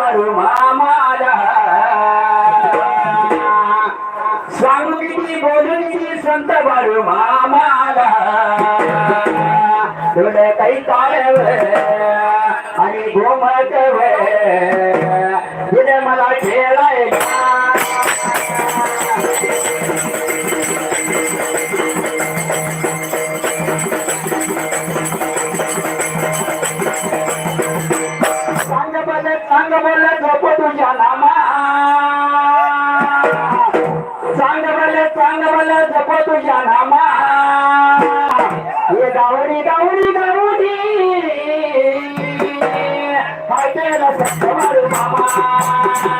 बाळू मामाला सांगू किती बोलून किती संत बाळू मामाला तुला काही ताळव आणि गोमटव बल सांग तुझ्या नामा ये गावडी गावडी गावडी हाटेला सत्य मारू मामा.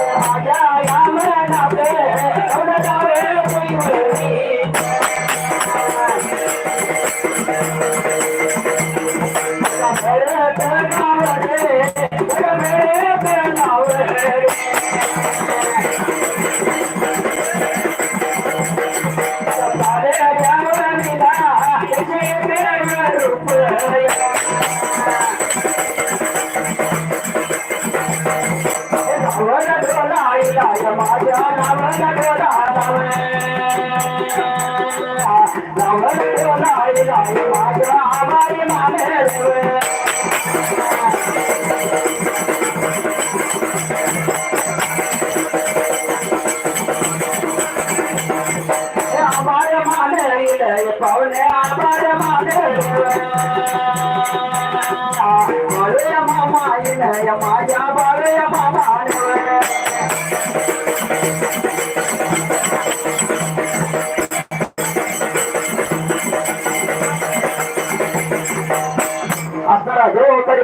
माझ्या आभार मानले पावले आभार मानले बाळे मामा इनय माझ्या बाळे मामा असणारा जो तरी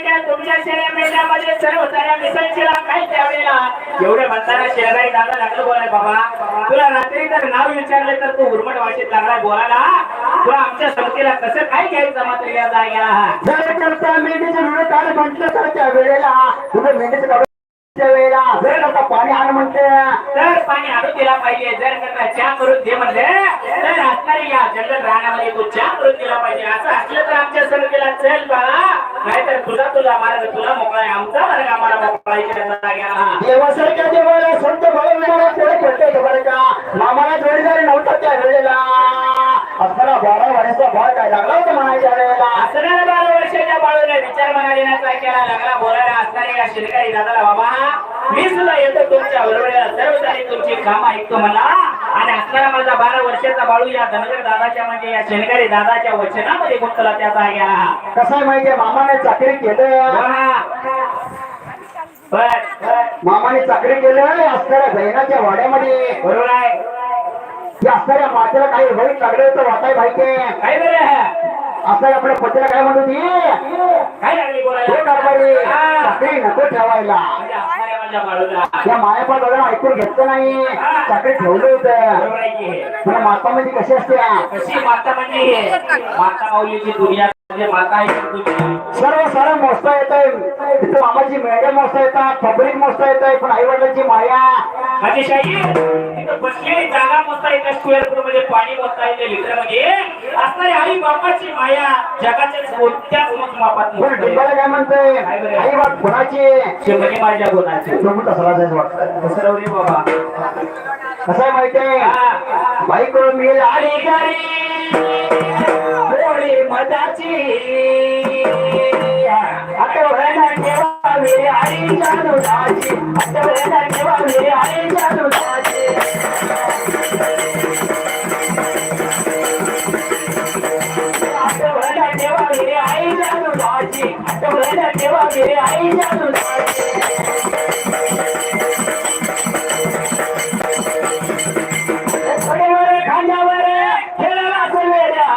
तुमच्या शेळ्या मेंढ्यामध्ये सर्व साऱ्या मिसळशीला काय त्यावेळेला एवढे म्हणताना शेळ्याने दादा लागलं बोलाय बाबा तुला रात्री जर नाव विचारले तर तू उर्मट भाषेत लागला बोलायला. तुला आमच्या संगतीला कसं काय घ्यायचं मात्र या जाग्याला? जर करता मेंढीचे डोळे काढ म्हटलं तर त्या वेळेला तुझं मेंढीचं काढ त्या वेळेला जर करता पाणी आण म्हणते. तर पाणी आणून दिला पाहिजे जर करता चहा करून दे म्हणले तर असणारी या जंगल राहण्यामध्ये तू चहा करून दिला पाहिजे. असं असलं तर आमच्या संगतीला चल बाळा. नाहीतर तुझा तुझा मार्ग तुला मोकळा आहे. आमचा मार्ग आम्हाला मोकळा आहे. देवासारख्या देवाला संत मला पुढे पडते बरं का? मामाला जोडीदारी नव्हता त्या वेळेला. असताना बारा वर्षाचा भाग काय लागला होता म्हणायच्या वेळेला? असणाऱ्या बारा वर्षाच्या बाळूने विचार मना देण्याचा केला लागला? बोलायला असणाऱ्या या शिरकारी दादाला बाबा मी सुद्धा येतो तुमच्या बरोबर सर्व सारी तुमची काम ऐकतो मला. आणि असणारा माझा बारा वर्षाचा बाळू या धनगर दादाच्या म्हणजे या शेनगारी दादाच्या वचनामध्ये गुंतला त्याचा गेला कसं आहे माहितीये? मामाने चाकरी केलं. मामाने चाकरी केलं. असणाऱ्या बहिणाच्या वाड्यामध्ये. बरोबर आहे. असणाऱ्या मातेला काही वाईट लागलं होतं वाटाय माहितीये? काय बरं? असं आपल्या पतीला काय म्हणत होती काय लागली बोलायला? नको ठेवायला. त्या मायापा दादा ऐकून घेतलं नाही. चाकरी ठेवलं होतं. पण माता म्हणजे कशी असते? कशी माता म्हणजे माता माऊलीची दुनिया म्हणजे सर्व सारं मोजता येत आहे. तिथं मामाची मेढ्या मोजता येतात फबरीक मोजता येत आहे पण आई वडिलांची माया तिथं बसलेली जागा मोजता येते स्क्वेअर फूटमध्ये पाणी मोजता येते लिटरमध्ये असणारी आई बापाची माया जगाच्या कोणत्याच मोजमापात डिंबाला काय म्हणतंय? आई बाप कोणाची? शिवने माझ्या गुणाचे प्रभू तसला जायचं वाटतं? बाबा. कसं आहे माहितीये हा. बायको मिळाली घरी गोळी मधाची. आठवण ठेवावी आईच्या दुधाची आठवण ठेवावी. आईच्या आठवण आई आईच्या दुधाची आठवण ठेवावी आईच्या दुधाची थोड्यावर खांद्यावर खेळायला सवेड्या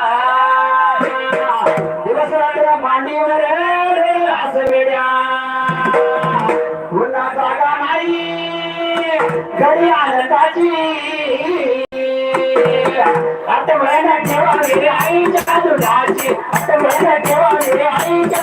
दिवस रात्र मांडीवर खेळायला सवेड्या पुन्हा जागा नाही घरी आनंदाची। आठवण ठेवा मेरे आईच्या दुधाची आठवण ठेवा मेरे आईच्या